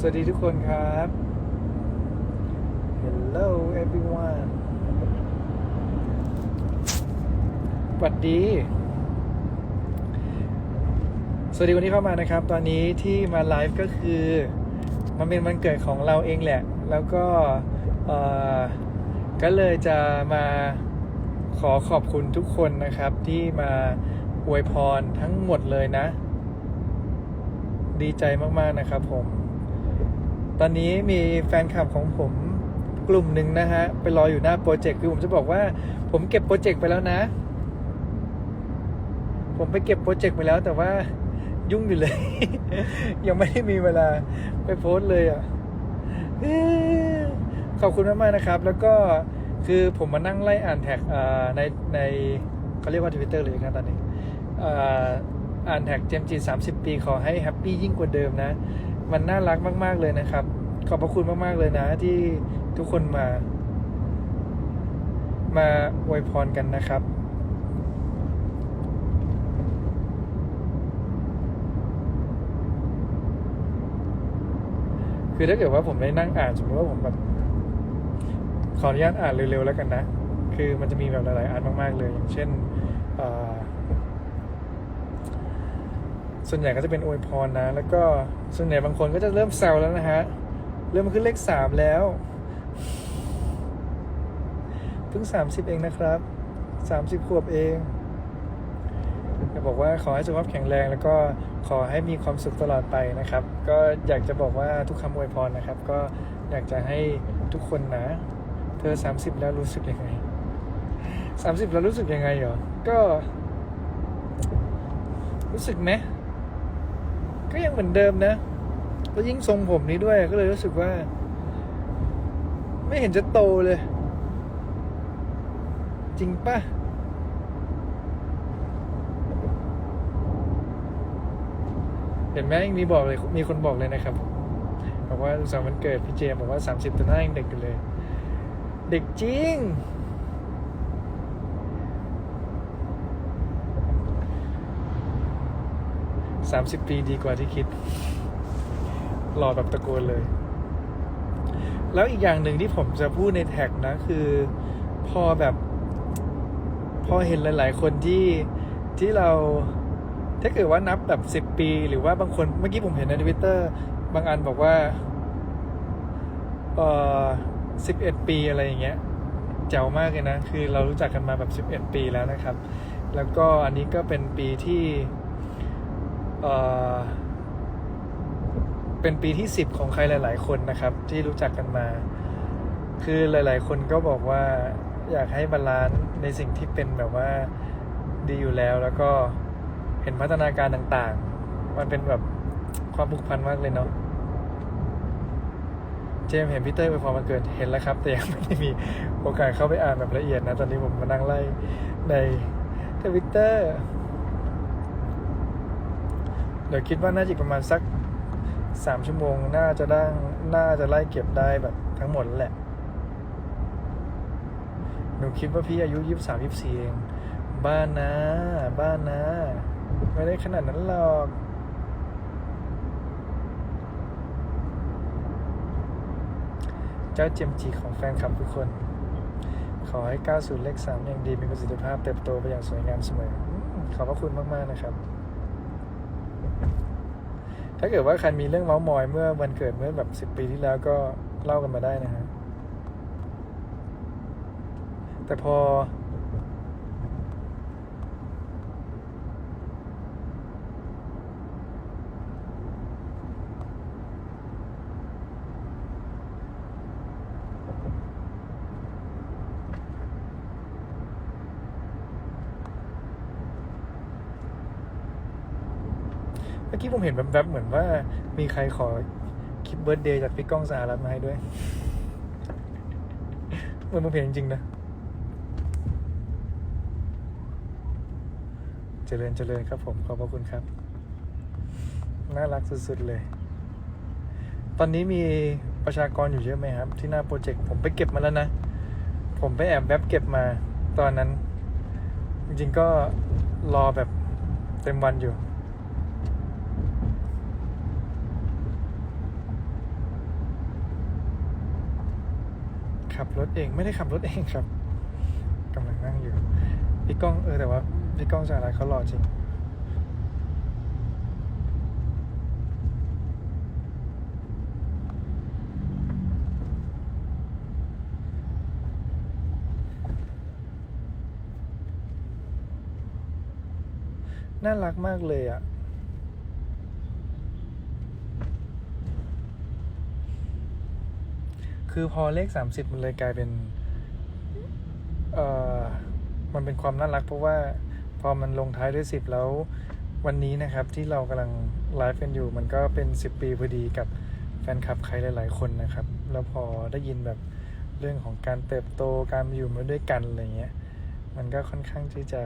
สวัสดีทุกคนครับ Hello everyone สวัสดี สวัสดีวันนี้เข้ามานะครับ ตอนนี้ที่มาไลฟ์ก็คือ มันเป็นวันเกิดของเราเองแหละ แล้วก็ก็เลยจะมาขอขอบคุณทุกคนนะครับ ที่มาอวยพรทั้งหมดเลยนะ ดีใจมากๆนะครับผม ตอนนี้มีแฟนคลับของผมกลุ่มหนึ่งนะฮะ ไปรออยู่หน้าโปรเจกต์คือผมจะบอกว่า ผมเก็บโปรเจกต์ไปแล้วนะ ผมไปเก็บโปรเจกต์ไปแล้วแต่ว่ายุ่งอยู่เลย ยังไม่ได้มีเวลาไปโพสเลยอะขอบคุณมากๆนะครับ แล้วก็คือผมมานั่งไล่อ่านแท็กอ่าในในเขาเรียกว่าทวิตเตอร์เลยครับตอนนี้อ่านแท็กเจมจีสามสิบปีขอให้แฮปปี้ยิ่งกว่าเดิมนะ มันน่ารักมาก ๆ เลยนะครับ ขอบพระคุณมาก ๆ เลยนะ ที่ทุกคนมา มาอวยพรกันนะครับคือถ้าเกิดว่าผมได้นั่งอ่านสมมติว่าผมแบบขออนุญาตอ่านเร็วๆแล้วกันนะ คือมันจะมีแบบหลายๆอันมากๆเลย อย่างเช่นอ ส่วนใหญ่ก็จะเป็นอวยพรนะ แล้วก็ส่วนใหญ่บางคนก็จะเริ่มแซวแล้วนะฮะ เริ่มขึ้นเลขสามแล้ว เพิ่งสามสิบเองนะครับสามสิบขวบเองจะบอกว่าขอให้สุขภาพแข็งแรง แล้วก็ขอให้มีความสุขตลอดไปนะครับ ก็อยากจะบอกว่าทุกคำอวยพรนะครับ ก็อยากจะให้ทุกคนนะ เธอสามสิบแล้วรู้สึกยังไงสามสิบแล้วรู้สึกยังไงเหรอ ก็ รู้สึกไหม ก็ยังเหมือนเดิมนะแล้วยิ่งทรงผมนี้ด้วยก็เลยรู้สึกว่า ไม่เห็นจะโตเลย จริงปะเห็นไหมมีบอกเลยมีคนบอกเลยนะครับบอกว่าสามวันเกิดพี่เจมบอกว่าสามสิบตัวหน้ายังเด็กอยู่เลย เด็กจริง สามสิบปีดีกว่าที่คิดหล่อแบบตะโกนเลย แล้วอีกอย่างหนึ่งที่ผมจะพูดในแท็กนะ คือพอแบบ พอเห็นหลาย ๆ คนที่ที่เราถ้าเกิดว่านับแบบสิบ10 ปี หรือว่าบางคนเมื่อกี้ผมเห็นในทวิตเตอร์บางอันบอกว่าเออสิบเอ็ดปีอะไรอย่างเงี้ยเจ๋วมากเลยนะ คือเรารู้จักกันมาแบบสิบเอ็ดปีแล้วนะครับ แล้วก็อันนี้ก็เป็นปีที่ เป็นปีที่สิบของใครหลาย ๆ คนนะครับ ที่รู้จักกันมา คือหลาย ๆ คนก็บอกว่าอยากให้บาลานซ์ในสิ่งที่เป็นแบบว่าดีอยู่แล้วแล้วก็เห็นพัฒนาการต่าง ๆ มันเป็นแบบความผูกพันมากเลยเนาะเจมส์เห็นพี่เต้ยไปพอมันเกิดเห็นแล้วครับ แต่ยังไม่ได้มีโอกาสเข้าไปอ่านแบบละเอียดนะ ตอนนี้ผมมานั่งไล่ในทวิตเตอร์ เดี๋ยวคิดว่าน่าจะประมาณสักสามชั่วโมง น่าจะได้น่าจะไล่เก็บได้แบบทั้งหมดแหละ หนูคิดว่าพี่อายุยี่สามยี่สี่เอง บ้านนะ บ้านนะ ไม่ได้ขนาดนั้นหรอกเจ้าเจมจีของแฟนคลับทุกคน ขอให้ก้าวสู่เลขสามอย่างดีมีประสิทธิภาพเติบโตไปอย่างสวยงามเสมอ ขอบพระคุณมาก ๆ นะครับ ถ้าเกิดว่าใครมีเรื่องเมาส์มอยเมื่อวันเกิดเมื่อแบบสิบปีที่แล้วก็เล่ากันมาได้นะฮะแต่พอ เมื่ อกี้ผมเห็นแวบๆเหมือนว่า มีใครขอคลิปเบิร์ดเดย์จากพี่ก้องสหรัฐมาให้ด้วย เหมือนผมเห็นจริงๆนะเจริญเจริญครับผม ขอบพระคุณครับ น่ารักสุดๆเลย ตอนนี้มีประชากรอยู่เยอะไหมครับ ที่หน้าโปรเจกต์ผมไปเก็บมาแล้วนะ ผมไปแอบแวบเก็บมา ตอนนั้น จริงๆก็รอแบบเต็มวันอยู่ ขับรถเองไม่ได้ขับรถเองครับกำลังนั่งอยู่พี่ก้องเออแต่ว่าพี่ก้องสารัตเขาหล่อจริงน่ารักมากเลยอะ คือพอเลขสามสิบมันเลยกลายเป็นเอ่อมันเป็นความน่ารักเพราะว่าพอมันลงท้ายด้วยสิบแล้ววันนี้นะครับที่เรากำลังไลฟ์กันอยู่ มันก็เป็นสิบปีพอดีกับแฟนคลับใครหลาย ๆ คนนะครับ แล้วพอได้ยินแบบเรื่องของการเติบโตการอยู่มาด้วยกันอะไรเงี้ยมันก็ค่อนข้างที่จะ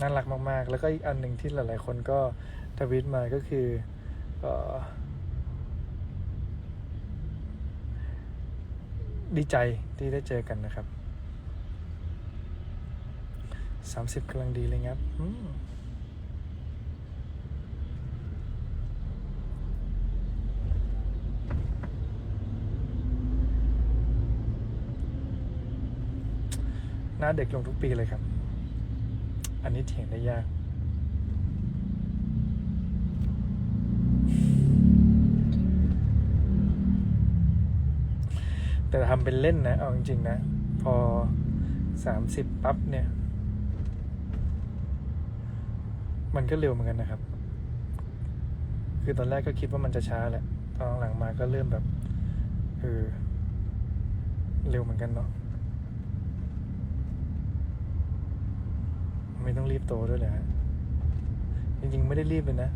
น่ารักมาก ๆ แล้วก็อีกอันหนึ่งที่หลาย ๆ คนก็ ทวิตมาก็คือดีใจที่ได้เจอกันนะครับสามสิบกำลังดีเลยครับหน้าเด็กลงทุกปีเลยครับ อันนี้เถียงได้ยาก แต่ทำเป็นเล่นนะ เอาจริงๆนะ พอสามสิบปั๊บเนี่ย มันก็เร็วเหมือนกันนะครับ คือตอนแรกก็คิดว่ามันจะช้าแหละ ตอนหลังมาก็เริ่มแบบเออเร็วเหมือนกันเนาะ ไม่ต้องรีบโตด้วยเลยฮะจริงๆ ไม่ได้รีบเลยนะ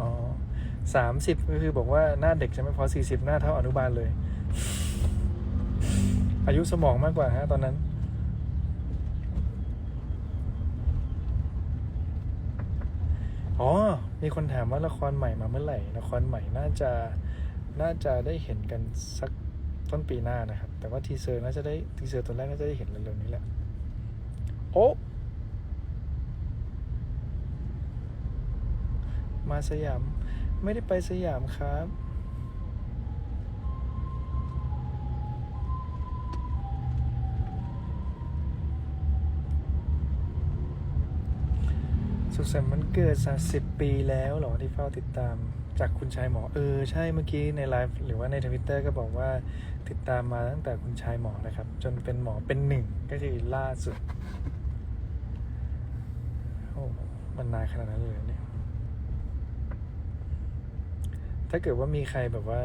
อ๋อสามสิบก็คือบอกว่าหน้าเด็กใช่ไหมพอสี่สิบหน้าเท่าอนุบาลเลย อายุสมองมากกว่าฮะตอนนั้น อ๋อ มีคนถามว่าละครใหม่มาเมื่อไหร่ ละครใหม่น่าจะน่าจะได้เห็นกันสักต้นปีหน้านะครับ แต่ว่าทีเซอร์น่าจะได้ทีเซอร์ตัวแรกน่าจะได้เห็นเร็วๆนี้แหละ โอ้ มาสยาม ไม่ได้ไปสยามครับ สุขสันต์วันเกิด30ปีแล้วหรอที่เฝ้าติดตามจากคุณชายหมอ เออ ใช่เมื่อกี้ในไลฟ์หรือว่าในทวิตเตอร์ก็บอกว่าติดตามมาตั้งแต่คุณชายหมอนะครับ จนเป็นหมอเป็นหนึ่งก็คือล่าสุด โอ้มันนานขนาดนั้นเลยเนี่ย ถ้าเกิดว่ามีใครแบบว่า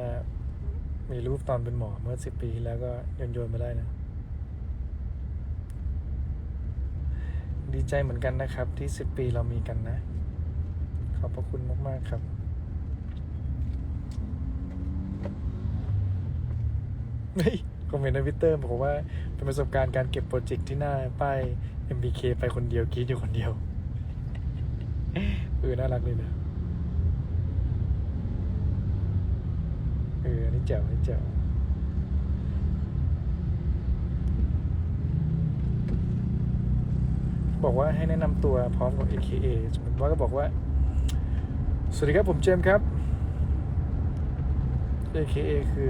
มีรูปตอนเป็นหมอเมื่อสิบปีที่แล้วก็โยนโยนมาได้นะ ดีใจเหมือนกันนะครับ ที่สิบปีเรามีกันนะ ขอบพระคุณมากๆครับ เฮ้ยคอมเมนต์ในวิตเตอร์บอกว่าเป็นประสบการณ์การเก็บโปรเจกต์ที่หน้าป้าย MBK ไปคนเดียวกรีดอยู่คนเดียวเออน่ารักเลยนะเอออันนี่แจ๋วอันนี่แจ๋วบอกว่าให้แนะนำตัวพร้อมกับ AKA สมมติว่าก็บอกว่า สวัสดีครับผมเจมส์ครับ AKA คือ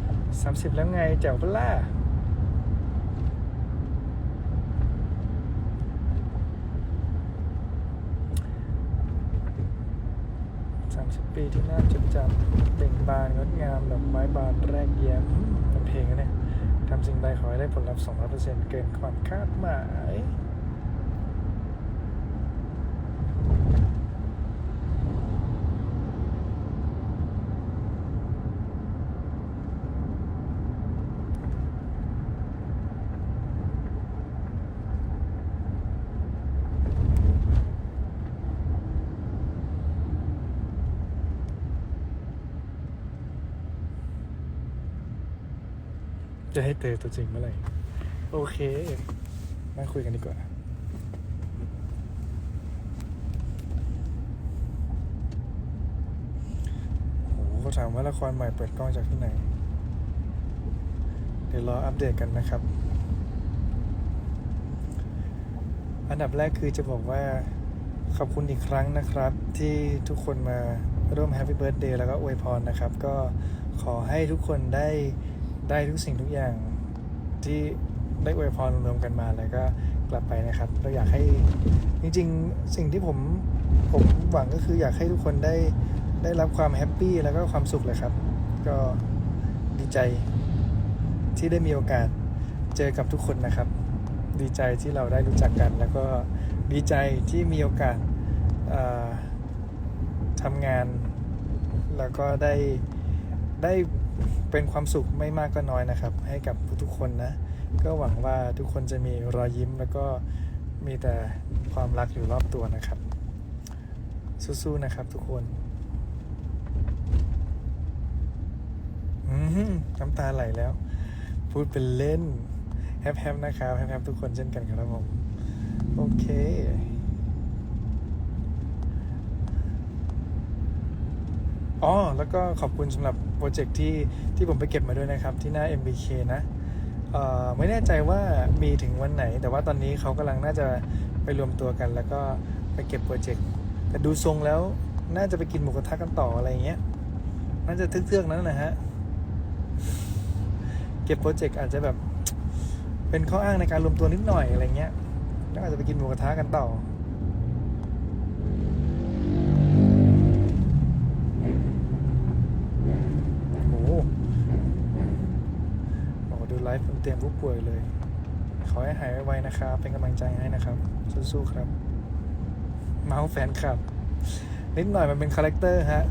30 แล้วไงแจ๋วปล่า มสิบปีที่น่าจดจำเต่งบานงดงามดอกไม้บานแรกแย้มอืมมันเพลงนะเนี่ยทำสิ่งใดขอให้ได้ผลลัพธ์200%เกินความคาดหมาย จะให้เจอตัวจริงเมื่อไหร่ โอเค มาคุยกันดีกว่าโอ้โหเขาถามว่าละครใหม่เปิดกล้องจากที่ไหน เดี๋ยวรออัปเดตกันนะครับ อันดับแรกคือจะบอกว่าขอบคุณอีกครั้งนะครับ ที่ทุกคนมาร่วมแฮปปี้เบิร์ดเดย์แล้วก็อวยพรนะครับ ก็ขอให้ทุกคนได้ ได้ทุกสิ่งทุกอย่างที่ได้อวยพรรวมๆกันมาแล้วก็กลับไปนะครับ เราอยากให้จริงๆ สิ่งที่ผมผมหวังก็คืออยากให้ทุกคนได้ได้รับความแฮปปี้แล้วก็ความสุขเลยครับ ก็ดีใจที่ได้มีโอกาสเจอกับทุกคนนะครับ ดีใจที่เราได้รู้จักกัน แล้วก็ดีใจที่มีโอกาสทำงาน แล้วก็ได้ได้ เป็นความสุขไม่มากก็น้อยนะครับ ให้กับทุกๆคนนะ ก็หวังว่าทุกคนจะมีรอยยิ้มแล้วก็มีแต่ความรักอยู่รอบตัวนะครับ สู้ๆนะครับทุกคนน้ำตาไหลแล้ว พูดเป็นเล่นแฮปแฮปนะครับแฮปแฮปทุกคนเช่นกันครับผม โอเคอ๋อแล้วก็ขอบคุณสำหรับ โปรเจกต์ที่ที่ผมไปเก็บมาด้วยนะครับ ที่หน้า MBK นะไม่แน่ใจว่ามีถึงวันไหน แต่ว่าตอนนี้เขากำลังน่าจะไปรวมตัวกัน แล้วก็ไปเก็บโปรเจกต์แต่ดูทรงแล้วน่าจะไปกินหมูกระทะกันต่ออะไรเงี้ยน่าจะเทือกนั้นนะฮะเก็บโปรเจกต์อาจจะแบบเป็นข้ออ้างในการรวมตัวนิดหน่อยอะไรเงี้ยแล้วอาจจะไปกินหมูกระทะกันต่อ โอ้โหโอ้โหดูไล ฟ์บนเตียงผู้ป่วยเลย ขอให้หายไวๆนะครับ เป็นกำลังใจให้นะครับ สู้ๆครับ เมาส์แฟนคลับ นิดหน่อยมันเป็นคาแรคเตอร์ฮะ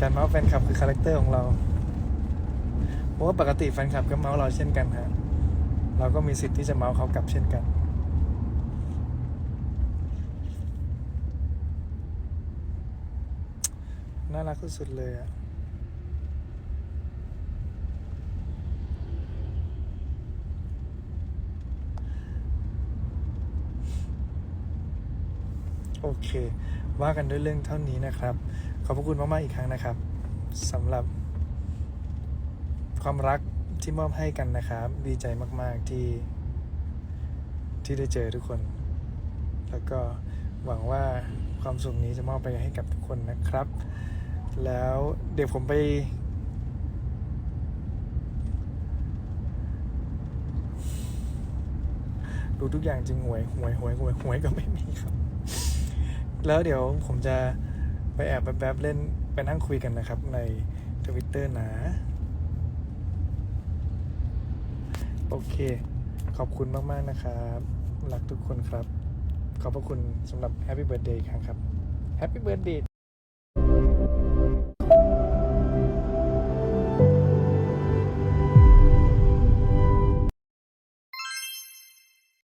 การเมาส์แฟนคลับคือคาแรคเตอร์ของเรา เพราะว่าปกติแฟนคลับก็เมาส์เราเช่นกันฮะ เราก็มีสิทธิ์ที่จะเมาส์เขากลับเช่นกันน่ารักสุดๆเลยอะ โอเค ว่ากันด้วยเรื่องเท่านี้นะครับ ขอบพระคุณมากๆอีกครั้งนะครับสำหรับความรักที่มอบให้กันนะครับ ดีใจมากๆที่ที่ได้เจอทุกคน แล้วก็หวังว่าความสุขนี้จะมอบไปให้กับทุกคนนะครับ แล้วเดี๋ยวผมไป ดูทุกอย่างจึงหวยหวยหวยหวยหวยก็ไม่มีครับ แล้วเดี๋ยวผมจะไปแอบแป๊บๆเล่นไปนั่งคุยกันนะครับ ในทวิตเตอร์นะ โอเค ขอบคุณมากๆนะครับรักทุกคนครับ ขอบพระคุณสำหรับแฮปปี้เบิร์ดเดย์ครั้งครับ Happy Birthday